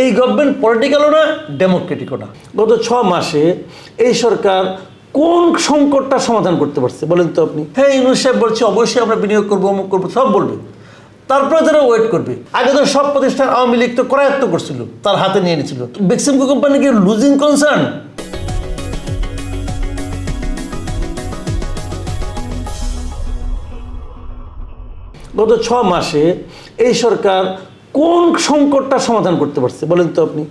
এই গভর্নমেন্ট পলিটিক্যালও না ডেমোক্রেটিকও না। গত ছ মাসে এই সরকার কোন সংকটটা সমাধান করতে পারছে বলেন তো আপনি? হ্যাঁ ইউনুস সাহেব বলছে, অবশ্যই আমরা বিনিয়োগ করব, অমুক করব, সব বলবে। তারপরে তারা ওয়েট করবে। আগে তো সব প্রতিষ্ঠান আওয়ামী লীগ তো করায়ত্ত করছিল, তার হাতে নিয়ে নিয়েছিল বেক্সিমকো কোম্পানি কি লুজিং কনসার্ন গত ছ মাসে এই সরকার কোন সংকটটা সমাধান করতে পারছে? বলেন তো আপনি।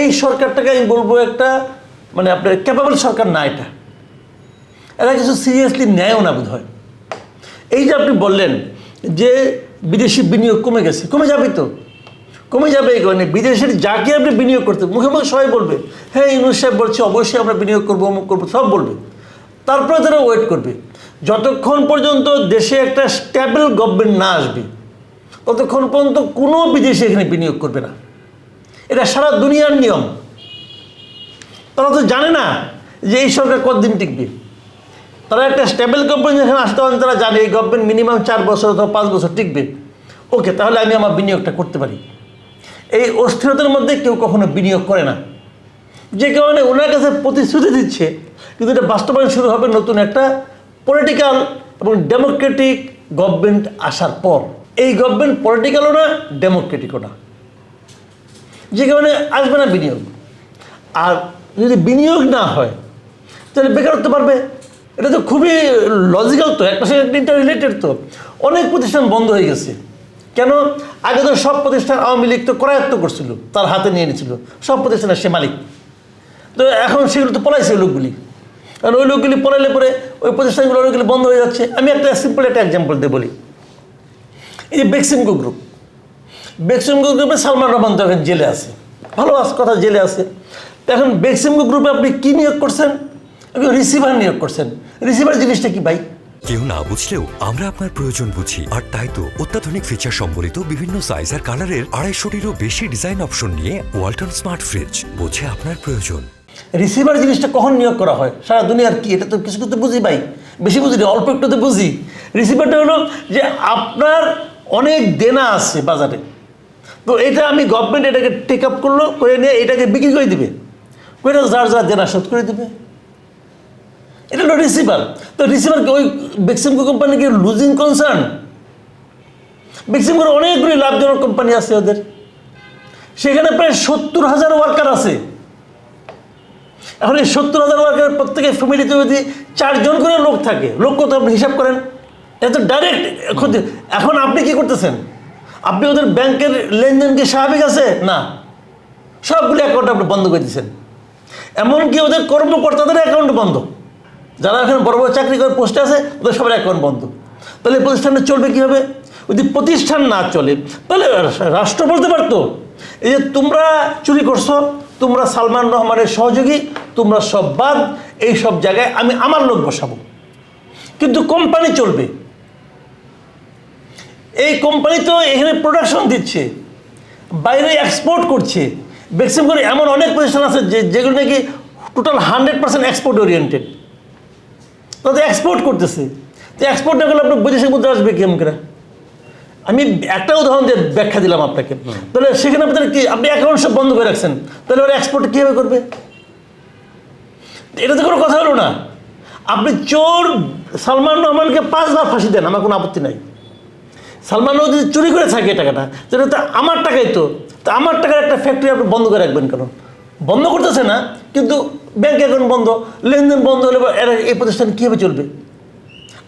এই সরকারটাকে আমি বলব একটা মানে আপনার ক্যাপাবল সরকার না এটা। এরা কিছু সিরিয়াসলি নেয়ও না বোধ হয় এই যে আপনি বললেন যে বিদেশি বিনিয়োগ কমে গেছে, কমে যাবে তো। কমে যাবে এই কারণে বিদেশের যাকে আপনি বিনিয়োগ করতে, মুখে মুখে সবাই বলবে হ্যাঁ ইউনুস সাহেব বলছে, অবশ্যই আমরা বিনিয়োগ করব, অমুক করব, সব বলবে। তারপরে তারা ওয়েট করবে। যতক্ষণ পর্যন্ত দেশে একটা স্ট্যাবল গভর্নমেন্ট না আসবে ততক্ষণ পর্যন্ত কোনো বিদেশি এখানে বিনিয়োগ করবে না? এটা সারা দুনিয়ার নিয়ম। তারা তো জানে না যে এই সরকার কতদিন টিকবে। তারা একটা স্টেবল কোম্পানি যেখানে আসতে পারেন, তারা জানে এই গভর্নমেন্ট মিনিমাম চার বছর অথবা পাঁচ বছর টিকবে। ওকে, তাহলে আমি আমার বিনিয়োগটা করতে পারি। এই অস্থিরতার মধ্যে কেউ কখনো বিনিয়োগ করে না। যে কারণে ওনার কাছে প্রতিশ্রুতি দিচ্ছে, কিন্তু এটা বাস্তবায়ন শুরু হবে নতুন একটা পলিটিক্যাল এবং ডেমোক্রেটিক গভর্নমেন্ট আসার পর। এই পলিটিক্যালও না ডেমোক্রেটিকও না। যে কারণে আসবে না বিনিয়োগ। আর যদি বিনিয়োগ না হয়, তাহলে বেকারত্ব পারবে এটা তো খুবই লজিক্যাল তো, একটা সঙ্গে একটা রিলেটেড তো। অনেক প্রতিষ্ঠান বন্ধ হয়ে গেছে। কেন? আগে তো সব প্রতিষ্ঠান আওয়ামী লীগ তো করায়ত্ত করছিল, তার হাতে নিয়ে নিয়েছিল সব প্রতিষ্ঠানের সে মালিক। তো এখন সেগুলো তো পলাইছে ওই লোকগুলি। কারণ ওই লোকগুলি পলাইলে পরে ওই প্রতিষ্ঠানগুলো ওইগুলি বন্ধ হয়ে যাচ্ছে। আমি একটা সিম্পল একটা এক্সাম্পল দিয়ে বলি। এই যে বেক্সিমকো গ্রুপ বেক্সিমকো গ্রুপে সালমান রহমান তো এখন জেলে আছে। ভালো আস কথা জেলে আছে। এখন বেক্সিমকো গ্রুপে আপনি কী নিয়োগ করছেন? আপনি রিসিভার নিয়োগ করছেন। রিসিভার জিনিসটা কি ভাই? কেউ না বুঝলেও আমরা আপনার প্রয়োজন বুঝি। আর তাই তো অত্যাধুনিক ফিচার সম্বলিত বিভিন্ন সাইজ আর কালারের আড়াইশোটিরও বেশি ডিজাইন অপশন নিয়ে ওয়ালটন স্মার্ট ফ্রিজ বোঝে আপনার প্রয়োজন। রিসিভার জিনিসটা কখন নিয়োগ করা হয়? সারা দুনিয়ার কি? এটা তো কিছু কিছু বুঝি ভাই। বেশি বুঝি না, অল্প একটু তো বুঝি রিসিভারটা হলো যে আপনার অনেক দেনা আছে বাজারে। তো এটা আমি গভর্নমেন্ট এটাকে টেক আপ করল, করে নিয়ে এটাকে বিক্রি করে দিবে। করে যার যার দেনা শোধ করে দিবে। এটা হলো রিসিভার তো রিসিভার ওই বেক্সিমকো কোম্পানি কি লুজিং কনসার্ন বেক্সিমকোর অনেকগুলি লাভজনক কোম্পানি আছে ওদের। সেখানে প্রায় সত্তর হাজার ওয়ার্কার আছে। এখন এই সত্তর হাজার ওয়ার্কার প্রত্যেকের ফ্যামিলিতে যদি চারজন করে লোক থাকে, লোক কত আপনি হিসাব করেন? এটা তো ডাইরেক্ট ক্ষতি এখন আপনি কি করতেছেন? আপনি ওদের ব্যাংকের লেনদেন কি স্বাভাবিক আছে? না। সবগুলো অ্যাকাউন্ট আপনি বন্ধ করে দিয়েছেন। এমনকি ওদের কর্মকর্তাদের অ্যাকাউন্ট বন্ধ। যারা এখন বড় বড় চাকরি করে পোস্টে আছে, ওদের সবার অ্যাকাউন্ট বন্ধ। তাহলে প্রতিষ্ঠানটা চলবে কীভাবে? যদি প্রতিষ্ঠান না চলে, তাহলে রাষ্ট্র বলতে পারতো, এই যে তোমরা চুরি করছ, তোমরা সালমান রহমানের সহযোগী, তোমরা সব বাদ, এই সব জায়গায় আমি আমার লোক বসাবো। কিন্তু কোম্পানি চলবে। এই কোম্পানি তো এখানে প্রোডাকশন দিচ্ছে বাইরে এক্সপোর্ট করছে। বেক্সিম করে এমন অনেক প্রতিষ্ঠান আছে যে যেগুলো নাকি total hundred percent export oriented তাদের এক্সপোর্ট করতেছে। তো এক্সপোর্ট না করলে আপনার বিদেশের মধ্যে আসবে কেমন করে আমি একটা উদাহরণ দিয়ে ব্যাখ্যা দিলাম আপনাকে। তাহলে সেখানে আপনার কি আপনি অ্যাকাউন্ট সব বন্ধ করে রাখছেন। তাহলে ওরা এক্সপোর্ট কীভাবে করবে? এটা তো কোনো কথা হলো না। আপনি চোর সালমান রহমানকে পাঁচবার ফাঁসি দেন আমার কোনো আপত্তি নাই। সালমান যদি চুরি করে থাকে টাকাটা তাহলে তো আমার টাকাই তো, তা আমার টাকার একটা ফ্যাক্টরি আপনি বন্ধ করে রাখবেন কেন? বন্ধ করতেছে না, কিন্তু ব্যাংক অ্যাকাউন্ট বন্ধ, লেনদেন বন্ধ হলে এরা এই প্রতিষ্ঠান কীভাবে চলবে?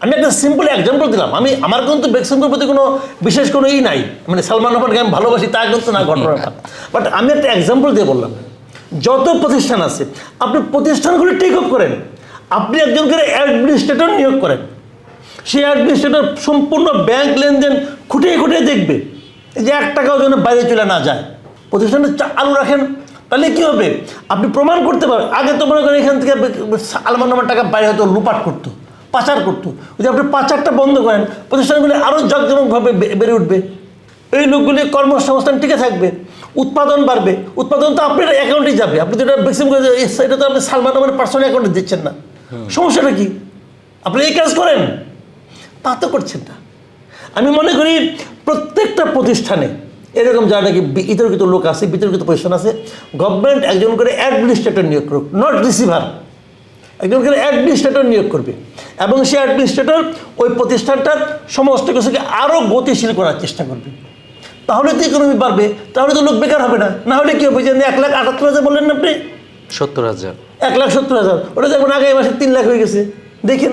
আমি একটা সিম্পল এক্সাম্পল দিলাম, আমি, আমার কিন্তু বেক্সিমকোর প্রতি কোনো বিশেষ কোনো ই নাই মানে সালমান রহমানকে আমি ভালোবাসি, তা কিন্তু না ঘটনাটা বাট আমি একটা এক্সাম্পল দিয়ে বললাম, যত প্রতিষ্ঠান আছে, আপনি প্রতিষ্ঠানগুলো টেক আপ করেন, আপনি একজনকে অ্যাডমিনিস্ট্রেটর নিয়োগ করেন সেই অ্যাডমিনিস্ট্রেটর সম্পূর্ণ ব্যাংক লেনদেন খুঁটিয়ে খুঁটিয়ে দেখবে। যে এক টাকাও যেন বাইরে চলে না যায়। প্রতিষ্ঠানটা চালু রাখেন। তাহলে কী হবে? আপনি প্রমাণ করতে পারবেন। আগে তো মনে করেন এখান থেকে আলমান নামার টাকা বাইরে হয়তো লুপাট করতো পাচার করতো। যদি আপনি পাচারটা বন্ধ করেন প্রতিষ্ঠানগুলি আরও জাঁকজমকভাবে বেড়ে উঠবে। এই লোকগুলি কর্মসংস্থান টিকে থাকবে উৎপাদন বাড়বে। উৎপাদন তো আপনার অ্যাকাউন্টে যাবে। আপনি তো এটা ম্যাক্সিমাম করে এটা তো আপনি সালমান আমার পার্সোনাল অ্যাকাউন্টে দিচ্ছেন না। সমস্যাটা কি? আপনি এই কাজ করেন। তা তো করছেন না। আমি মনে করি প্রত্যেকটা প্রতিষ্ঠানে এরকম যারা নাকি বিতর্কিত লোক আছে বিতর্কিত পজিশন আছে গভর্নমেন্ট একজন করে অ্যাডমিনিস্ট্রেটর নিয়োগ করুক নট রিসিভার একজন করে অ্যাডমিনিস্ট্রেটর নিয়োগ করবে। এবং সে অ্যাডমিনিস্ট্রেটর ওই প্রতিষ্ঠানটার সমস্ত কিছুকে আরও গতিশীল করার চেষ্টা করবে। তাহলে তো ইকোনমি বাড়বে তাহলে তো লোক বেকার হবে না। না হলে কি হবে যে এক লাখ আটাত্তর হাজার বললেন না আপনি? সত্তর হাজার। এক লাখ সত্তর হাজার। ওটা দেখুন আগামী মাসে তিন লাখ হয়ে গেছে। দেখেন।